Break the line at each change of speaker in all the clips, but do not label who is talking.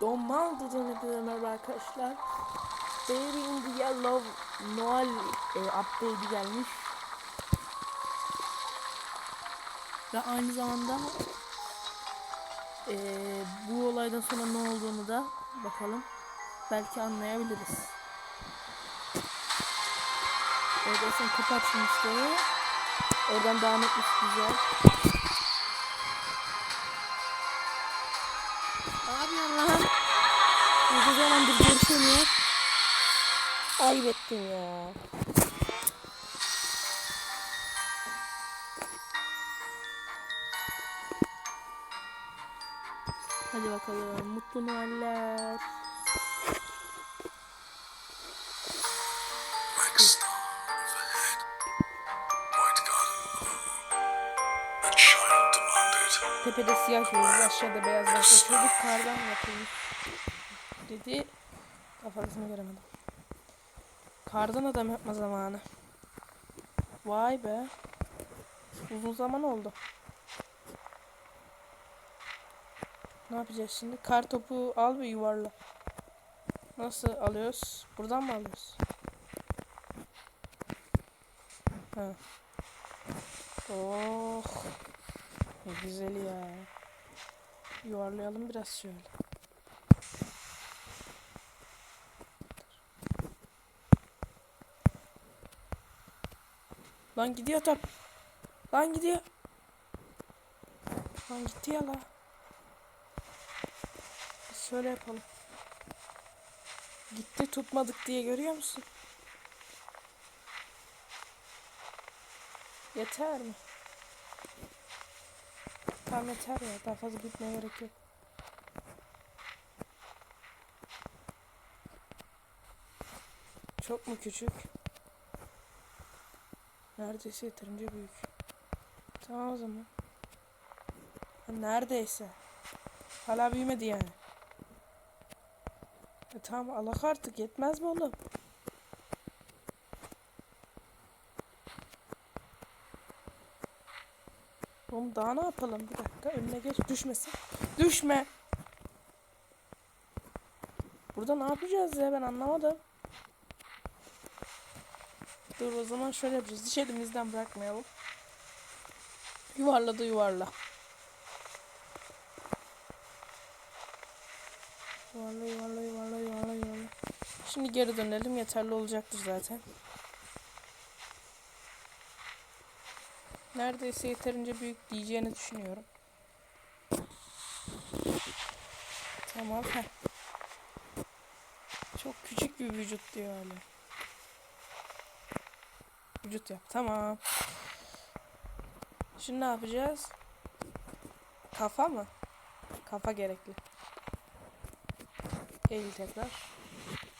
Donmaldı'dan hepinize merhaba arkadaşlar. Baby in the Yellow Noel e, update'i gelmiş. Ve aynı zamanda e, bu olaydan sonra ne olduğunu da bakalım. Belki anlayabiliriz. Evet sen kapat şimdi işte. Oradan devam etmiş güzel. Ne zamandır görüşemiyor. Ayıp ettin ya. Hadi bakalım. Mutlu Noeller. Tepede siyah yıldız, aşağıda beyaz başlı çocuk kardan yapılmış. Dedi. Kafasını göremedim. Kardan adam yapma zamanı. Vay be. Uzun zaman oldu. Ne yapacağız şimdi? Kar topu al ve yuvarla. Nasıl alıyoruz? Buradan mı alıyoruz? Ha. Oh. Ne güzel ya. Yuvarlayalım biraz şöyle. Lan gidiyor top. Lan gidiyor. Lan gitti ya la. Şöyle yapalım. Gitti tutmadık diye görüyor musun? Yeter mi? Tamam yeter ya. Daha fazla gitmeye gerek yok. Çok mu küçük? Neredeyse yeterince büyük. Tamam o zaman. Ha, neredeyse. Hala büyümedi yani. E tamam alak artık yetmez mi oğlum? Oğlum daha ne yapalım? Bir dakika önüne geç düşmesin. Düşme. Burada ne yapacağız ya ben anlamadım. Dur o zaman şöyle yapacağız. Hiç elimizden bırakmayalım. Yuvarla da yuvarla. Yuvarla yuvarla yuvarla yuvarla yuvarla. Şimdi geri dönelim. Yeterli olacaktır zaten. Neredeyse yeterince büyük diyeceğini düşünüyorum. Tamam. Heh. Çok küçük bir vücut diyor hala. Vücut yap. Tamam. Şimdi ne yapacağız? Kafa mı? Kafa gerekli. Eğil tekrar.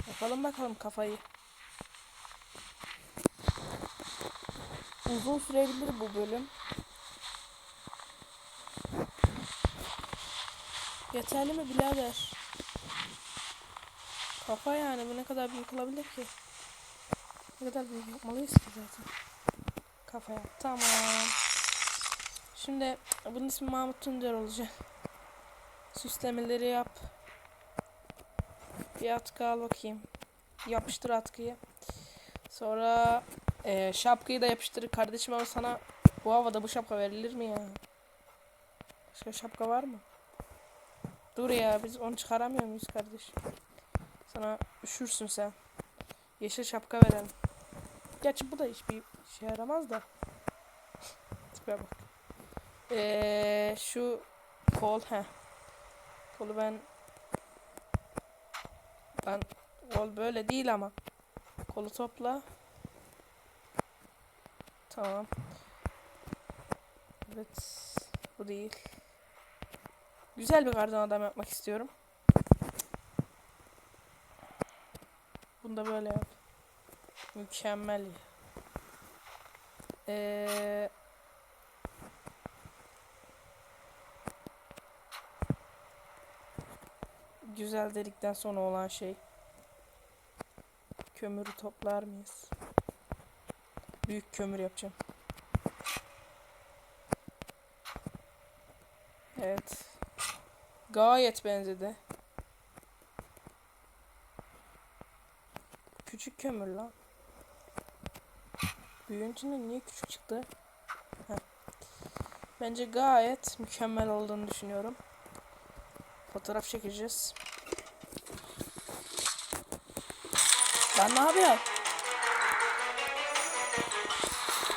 Yapalım bakalım kafayı. Uzun sürebilir bu bölüm. Yeterli mi birader? Kafa yani bu ne kadar büyük olabilir ki? Ne kadar büyük yapmalıyız ki zaten. Kafa yap. Tamam. Şimdi bunun ismi Mahmut Tuncer olacak. Süslemeleri yap. Bir atkı al bakayım. Yapıştır atkıyı. Sonra e, şapkayı da yapıştır kardeşim ama sana bu havada bu şapka verilir mi ya? Başka şapka var mı? Dur ya biz onu çıkaramıyor muyuz kardeş? Sana üşürsün sen. Yeşil şapka verelim. Gerçi bu da hiçbir şey yaramaz da. Tipe bak. Ee, şu kol he. Kolu ben ben kol böyle değil ama. Kolu topla. Tamam. Evet. Bu değil. Güzel bir kardan adam yapmak istiyorum. Bunu da böyle yap. Mükemmel. Ee, güzel dedikten sonra olan şey kömürü toplar mıyız? Büyük kömür yapacağım. Evet. Gayet benzedi. Küçük kömür lan. Büyüyünce niye küçük çıktı? Heh. Bence gayet mükemmel olduğunu düşünüyorum. Fotoğraf çekeceğiz. Lan ne yapıyor?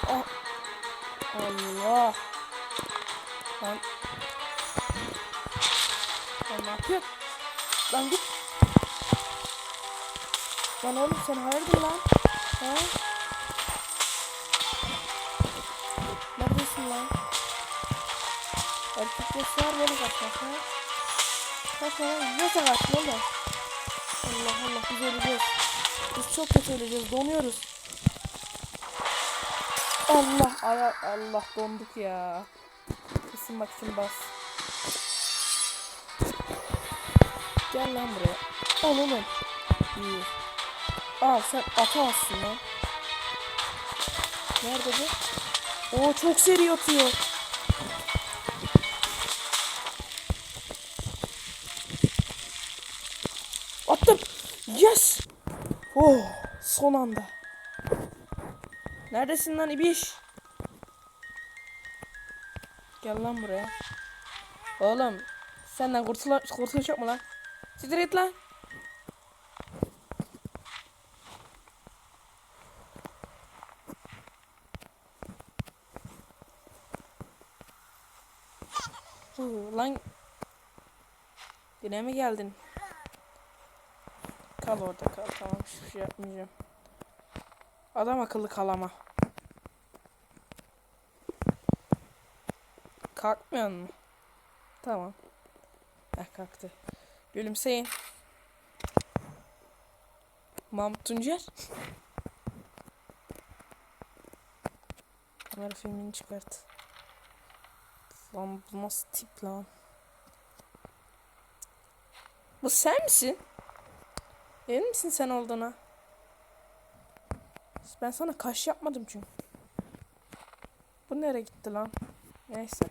Oh. Allah. Lan. Lan ne yapıyor? Lan git. Lan oğlum sen hayırdır lan? Ha? Neredesin lan? Erkekler sığar beni kaçmak ha? Kaçma lan. Nasıl kaçma oğlum? Allah Allah biz öleceğiz. Biz çok kötü öleceğiz. Donuyoruz. Allah aya Allah donduk ya. Isınmak için bas. Gel lan buraya. Al oğlum. İyi. Al sen atamazsın lan. Nerede bu? Oo çok seri atıyor. Attım. Yes. Oh son anda. Neredesin lan ibiş? Gel lan buraya. Oğlum senden kurtula kurtuluş yok mu lan? Siktir git lan. Huu, lan yine mi geldin? Kal orada kal tamam hiçbir şey yapmayacağım. Adam akıllı kalama. Kalkmıyor mu? Tamam. Heh kalktı. Gülümseyin. Mahmut Tuncer. Kamera filmini çıkart. Lan bu nasıl tip lan? Bu sen misin? Emin misin sen olduğuna? Ben sana kaş yapmadım çünkü. Bu nereye gitti lan? Neyse.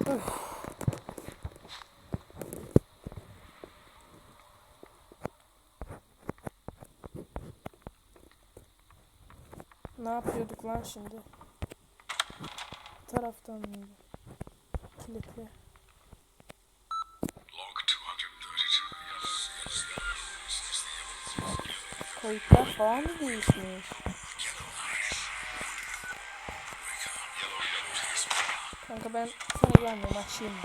Üf. Ne yapıyorduk lan şimdi? Bu taraftan mıydı? Kilitli. Kayıtlar falan mı değişmiş? Kanka ben sana güvenmiyorum açayım. mı?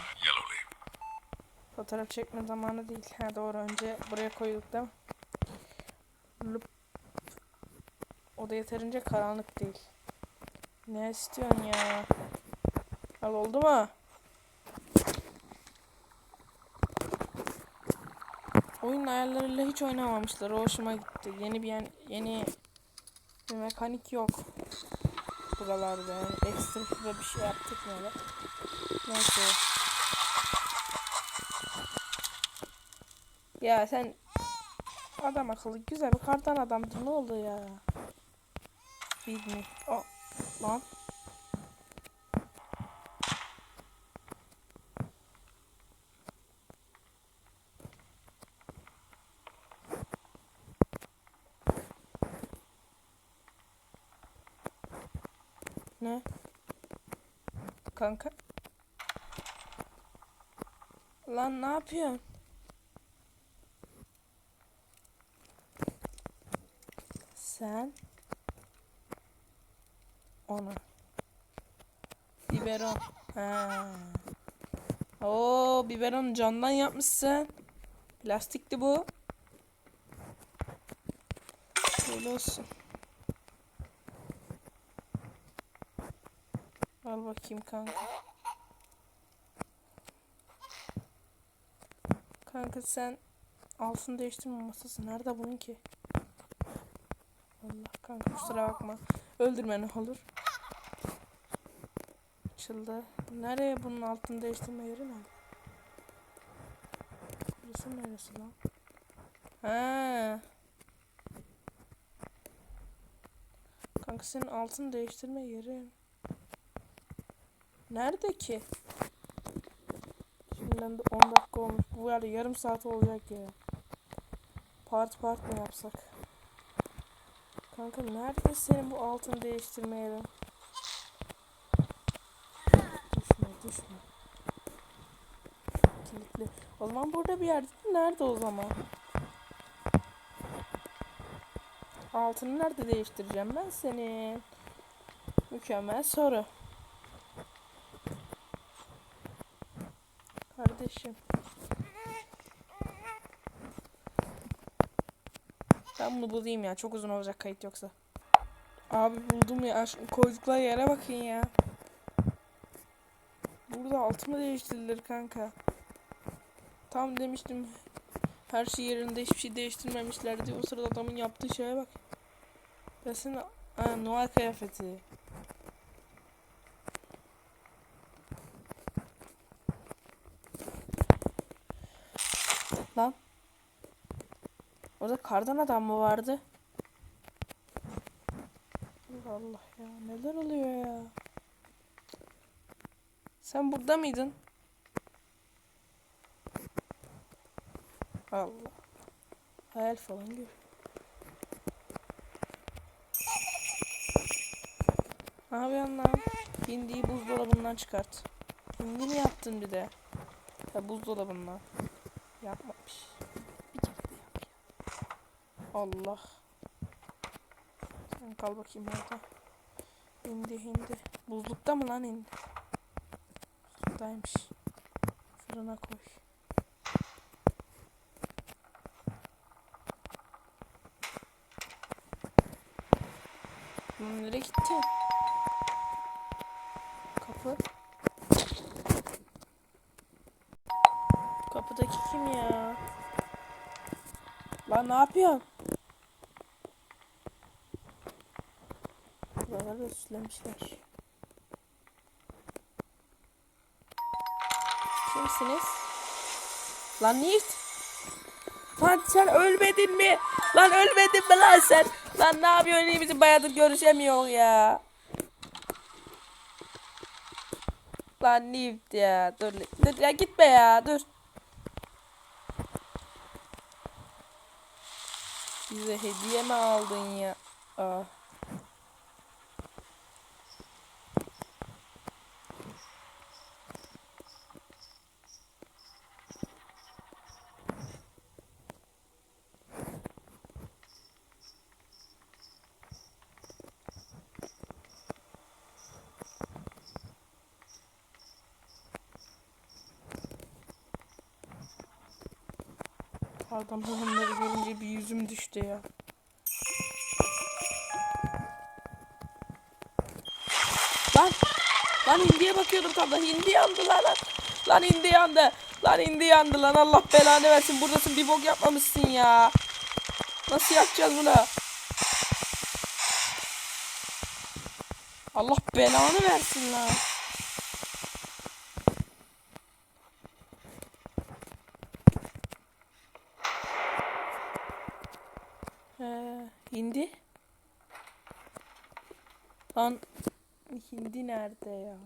Fotoğraf çekme zamanı değil. Ha doğru önce buraya koyduk da yeterince karanlık değil. Ne istiyorsun ya? Al oldu mu? Oyun ayarlarıyla hiç oynamamışlar. O hoşuma gitti. Yeni bir yani yeni bir mekanik yok. Buralarda yani ekstra bir şey yaptık mı öyle? Neyse. Ya sen adam akıllı güzel bir kardan adamdı ne oldu ya? Bilmiyorum. Oh, lan. Ne? Kanka. Lan ne yapıyorsun? Sen ona biberon. Ha. Oo biberon candan yapmışsın. Plastikti bu. Böyle olsun. Al bakayım kanka. Kanka sen altın değiştirme masası nerede bunun ki? Allah kanka kusura bakma. Öldürme ne olur. Açıldı. Nereye bunun altını değiştirme yeri nerede? Burası neresi lan? Ha. Kanka senin altını değiştirme yeri. Nerede ki? Şimdiden de 10 dakika olmuş. Bu yani yarım saat olacak ya. Part part mı yapsak? Kanka nerede senin bu altını değiştirme yerin? Düşme düşme. Kilitli. O zaman burada bir yerde. Nerede o zaman? Altını nerede değiştireceğim ben senin? Mükemmel soru. Kardeşim. Ben bunu bulayım ya. Çok uzun olacak kayıt yoksa. Abi buldum ya. Şu koydukları yere bakın ya. Burada altımı değiştirilir kanka. Tam demiştim. Her şey yerinde hiçbir şey değiştirmemişler diye. O sırada adamın yaptığı şeye bak. Desene. Ha, Noel kıyafeti. Lan. Orada kardan adam mı vardı? Allah ya neler oluyor ya? Sen burada mıydın? Allah. Hayal falan gör. Ne yapıyorsun lan? Hindiyi buzdolabından çıkart. Hindi mi yaptın bir de? Ya buzdolabından. Yapmamış. Bir kere. Allah. Sen kal bakayım orada. Hindi hindi. Buzlukta mı lan hindi? Buzluktaymış. Fırına koy. Nereye gitti? Kapı. Kapıdaki kim ya? Lan ne yapıyorsun? Buraları da süslemişler. Kimsiniz? Lan Nift? Lan sen ölmedin mi? Lan ölmedin mi lan sen? Lan ne yapıyorsun? Niye bizi bayağıdır görüşemiyor ya? Lan Nift ya. Dur, dur ya gitme ya dur. Bize hediye mi aldın ya? Aa. Pardon onları görünce bir yüzüm düştü ya. Hindiye bakıyordum tam da hindi yandı lan lan. Hindi yandı. Lan hindi yandı lan Allah belanı versin. Buradasın bir bok yapmamışsın ya. Nasıl yapacağız bunu? Allah belanı versin lan. He, hindi. Lan hindi nerede ya?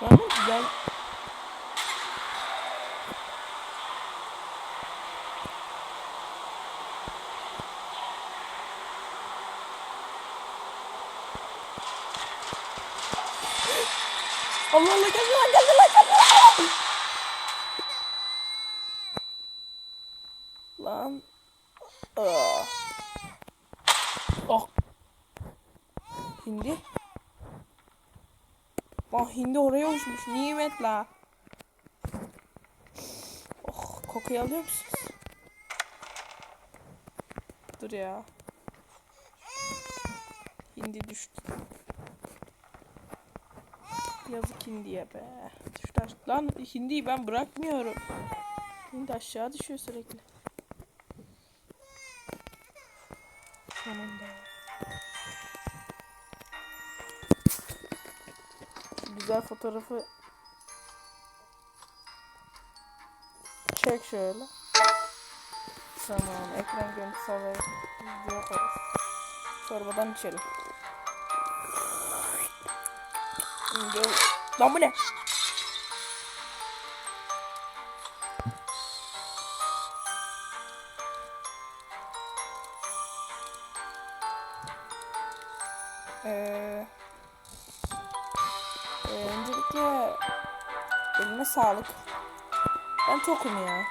Şu an güzel Allah Allah geldi lan geldi lan geldi lan. Lan. Ah. Oh. Hindi. Lan hindi oraya uçmuş. Nimet la. Oh kokuyu alıyor musunuz? Dur ya. Hindi düştü. Yazık hindiye be. Düştü Lan hindiyi ben bırakmıyorum. Hindi aşağı düşüyor sürekli. Sonunda. Güzel fotoğrafı çek şöyle. Tamam ekran görüntüsü alalım. Video yaparız. İçelim. Lan bu ne? Ee, e, öncelikle eline sağlık. Ben tokum ya.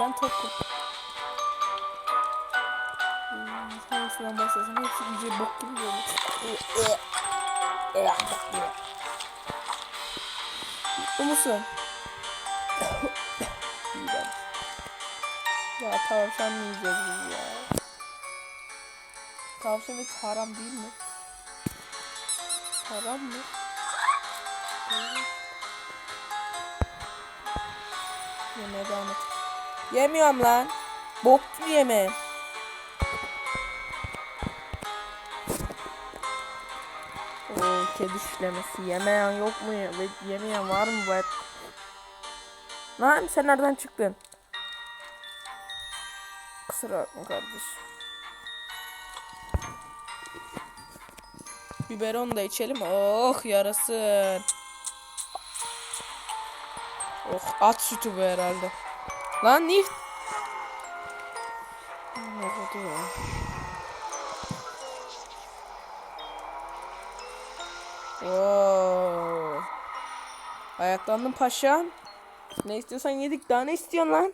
Ben tokum. Başlasam hepsi iyice bok gibi görünüyor. Bu musun? İğrenç. Ya tavşan mı yiyeceğiz ya? Tavşan hiç haram değil mi? Haram mı? Yemeye devam et. Yemiyorum lan. Bok yeme. Kedi şişlemesi. Yemeyen yok mu ya? Ve Yemeyen var mı bu? Lan sen nereden çıktın? Kusura bakma kardeş. Biberon da içelim. Oh yarasın. Oh at sütü bu herhalde. Lan niye? Ayaklandım paşam. Ne istiyorsan yedik. Daha ne istiyorsun lan?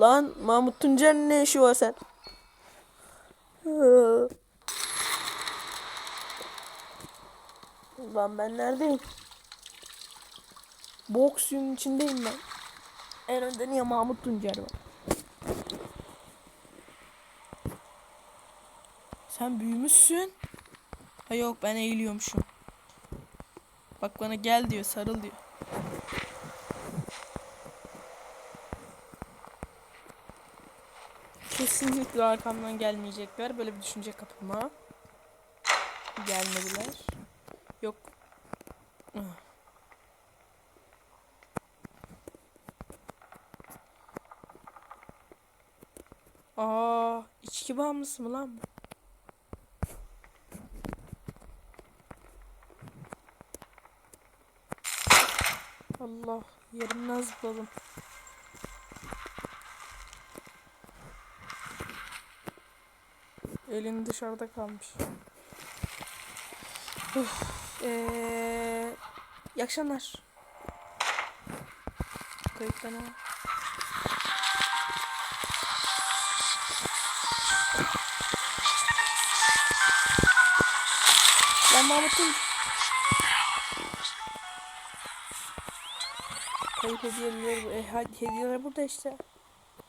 Lan Mahmut Tuncer'in ne işi var sen? Lan ben neredeyim? Boksün içindeyim ben. En önde niye Mahmut Tuncer var? Sen büyümüşsün. Ha yok ben eğiliyormuşum. Bak bana gel diyor sarıl diyor. Kesinlikle arkamdan gelmeyecekler. Böyle bir düşünce kapılma. Gelmediler. Yok. Aa, içki bağımlısı mı lan bu? Allah yerimden zıpladım. Elin dışarıda kalmış. Eee, iyi akşamlar. Kayıttan ama. Lan Mahmut'um. Kayıp hediyeleri, bu- e, hediyeler burada işte.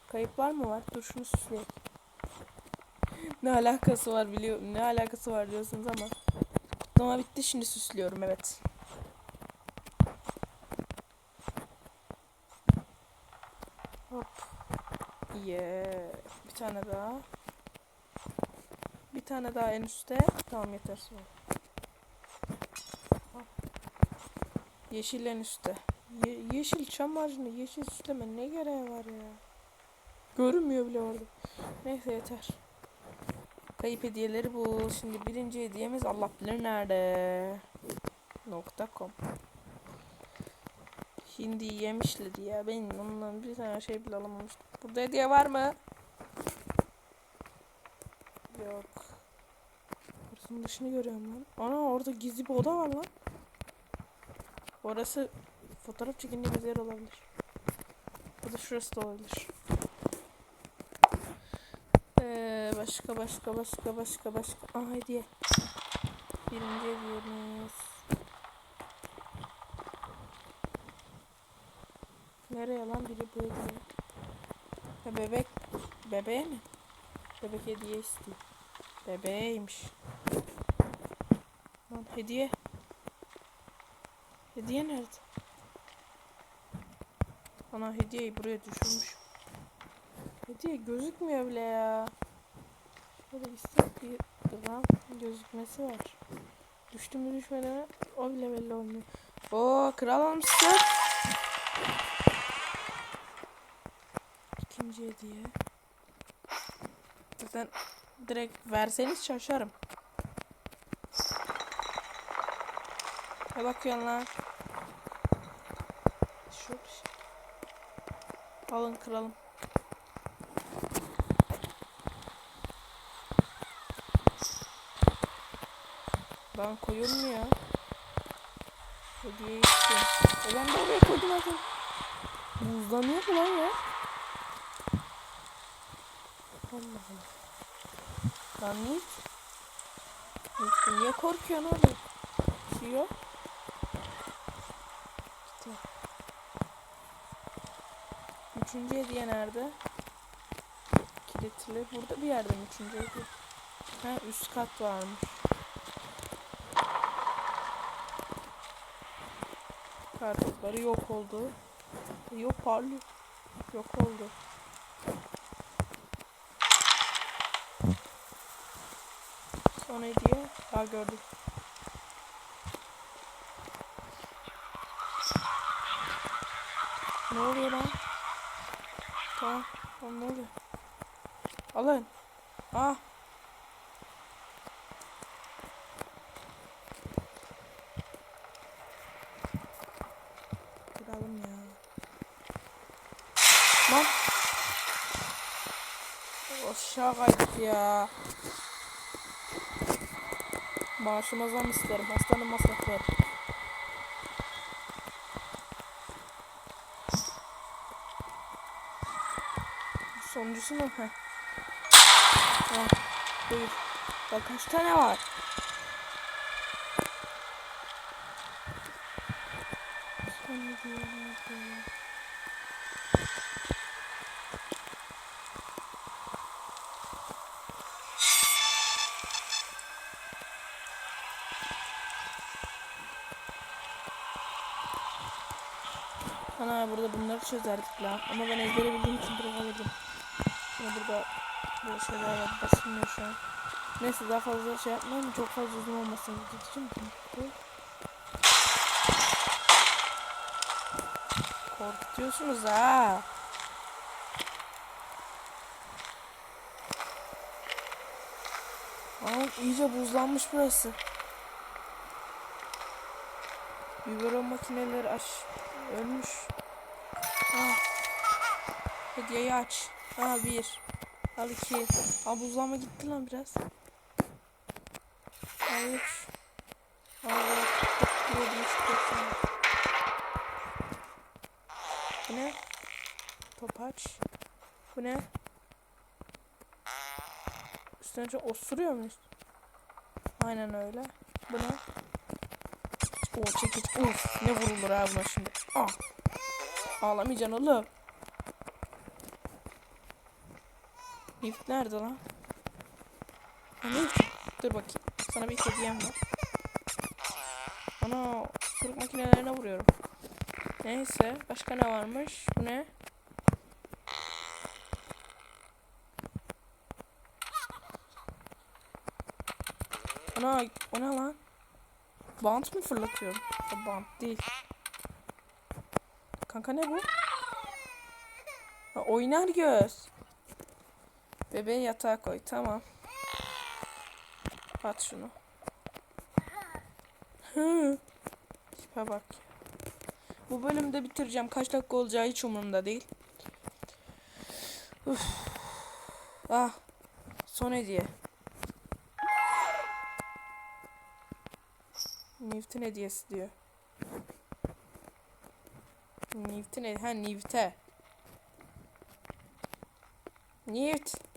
Kayıp var mı var? Dur şunu süsleyeyim. Ne alakası var biliyorum. Ne alakası var diyorsunuz ama. Ama bitti şimdi süslüyorum evet. Hop. Yeah. Bir tane daha. Bir tane daha en üstte. Tamam yeter. Hop. Yeşil en üstte. Ye- yeşil çam ağacını yeşil süsleme ne gereği var ya. Görünmüyor bile orada. Neyse yeter. Kayıp hediyeleri bu. Şimdi birinci hediyemiz Allah bilir nerede. Nokta com. Hindi yemişler ya. Ben ondan bir tane şey bile alamamıştım. Burada hediye var mı? Yok. Burasının dışını görüyorum lan. Ana orada gizli bir oda var lan. Orası fotoğraf çekindiğimiz yer olabilir. Ya da şurası da olabilir. Ee, başka başka başka başka başka. Aa hediye. Birinci hediyemiz. Nereye lan biri bu hediye? Ha, bebek. Bebeğe mi? Bebek hediye istiyor. Bebeğeymiş. Lan hediye. Hediye nerede? Ana hediyeyi buraya düşürmüş. Hediye gözükmüyor bile ya. Şöyle gitsek bir gram gözükmesi var. Düştü mü düşmedi mi? O bile belli olmuyor. Oo kral almışsın. İkinci hediye. Zaten direkt verseniz şaşarım. Ne bakıyorsun lan? Şu bir şey. Alın kralım. Ben koyuyorum mu ya? Hediye istiyorum. E ben de oraya koydum zaten. Buzlanıyor mu lan ya? Allah Allah. Lan niye? Niye, korkuyorsun oğlum? Bir şey yok. Gitti. Üçüncü hediye nerede? Kilitli. Burada bir yerde mi üçüncü hediye? Ha üst kat varmış. Kartopları yok oldu. Yok parlıyor. Yok oldu. Son hediye. Daha gördüm. Ne oluyor lan? Tamam. Tamam ne oluyor? Alın. Ah. Kıralım ya. Lan. Aşağı kaydık ya. Maaşıma zam isterim. Hastanın masrafları. Sonuncusu mu? Heh. Ha, buyur. Bak kaç tane var? Son hediye nerede? Ana burada bunları çözerdik la. Ama ben ezbere bildiğim için direkt alırdım. Ama burada böyle şeyler var. Basılmıyor şu an. Neyse daha fazla şey yapmayayım. Çok fazla uzun olmasın. Gideceğim. Korkutuyorsunuz ha. Aa, iyice buzlanmış burası. Biberon makineleri aç. Ölmüş. Ha. Hediyeyi aç. Ha bir. Al iki. Aa buzlanma gitti lan biraz. Al dört. Bir yedi üç doksan. Bu ne? Topaç. Bu ne? Üstüne çok osuruyor muyuz? Aynen öyle. Bu ne? O çekiç. Uf ne vurulur ha buna şimdi. Ah. Ağlamayacaksın oğlum. Lift nerede lan? Lift. Dur bakayım. Sana bir hediyem var. Ana kuruk makinelerine vuruyorum. Neyse. Başka ne varmış? Bu ne? Ana o ne lan? Bant mı fırlatıyorum? O bant değil. Kanka ne bu? Ha, oynar göz. Bebeği yatağa koy. Tamam. At şunu. Hı. Tipe bak. Bu bölümde bitireceğim. Kaç dakika olacağı hiç umurumda değil. Uf. Ah. Son hediye. Newton hediyesi diyor. Newton hedi- ha Newt'e. Newt.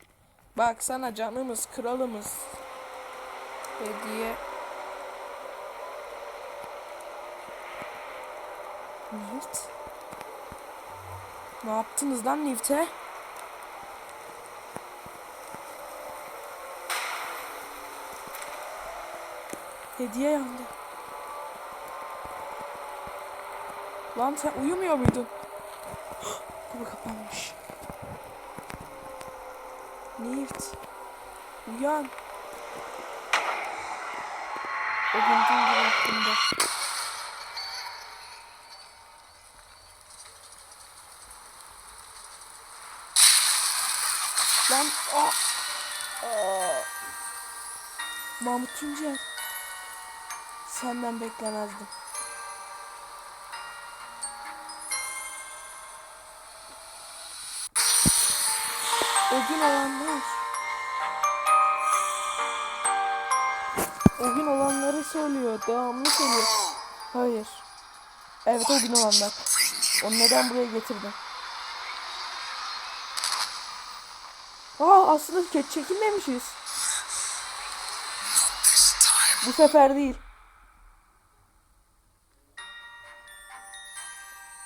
Bak sana canımız, kralımız. Hediye. Newt. Ne yaptınız lan Newt'e? Hediye yandı. Lan sen uyumuyor muydun? Kapı kapanmış. Nift. Uyan. O gün tüm gün aklımda. Lan aa. Aa. Mahmut Tuncel. Senden beklemezdim. O gün olanlar. O gün olanları söylüyor. Devamlı söylüyor. Hayır. Evet o gün olanlar. Onu neden buraya getirdin? Aa aslında ke- çekilmemişiz. Bu sefer değil.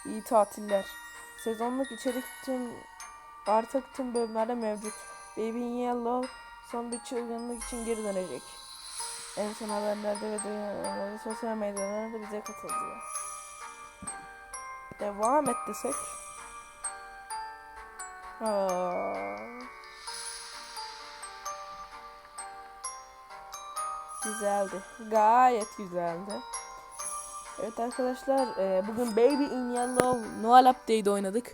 İyi tatiller. Sezonluk içerik tüm artık tüm bölümlerde mevcut. Baby in Yellow son bir çılgınlık için geri dönecek. En son haberlerde ve duyurularda sosyal medyalarda bize katıldı. Devam et desek. Güzeldi. Gayet güzeldi. Evet arkadaşlar e, bugün Baby in Yellow Noel Update oynadık.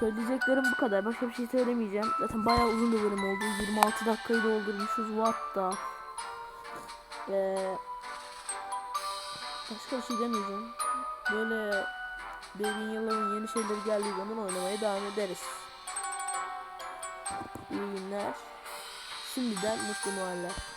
Söyleyeceklerim bu kadar. Başka bir şey söylemeyeceğim. Zaten bayağı uzun bir bölüm oldu. 26 dakikayı doldurmuşuz. What the. Ee, başka bir şey demeyeceğim. Böyle Baby in Yellow'un yeni şeyleri geldiği zaman oynamaya devam ederiz. İyi günler. Şimdiden mutlu Noeller.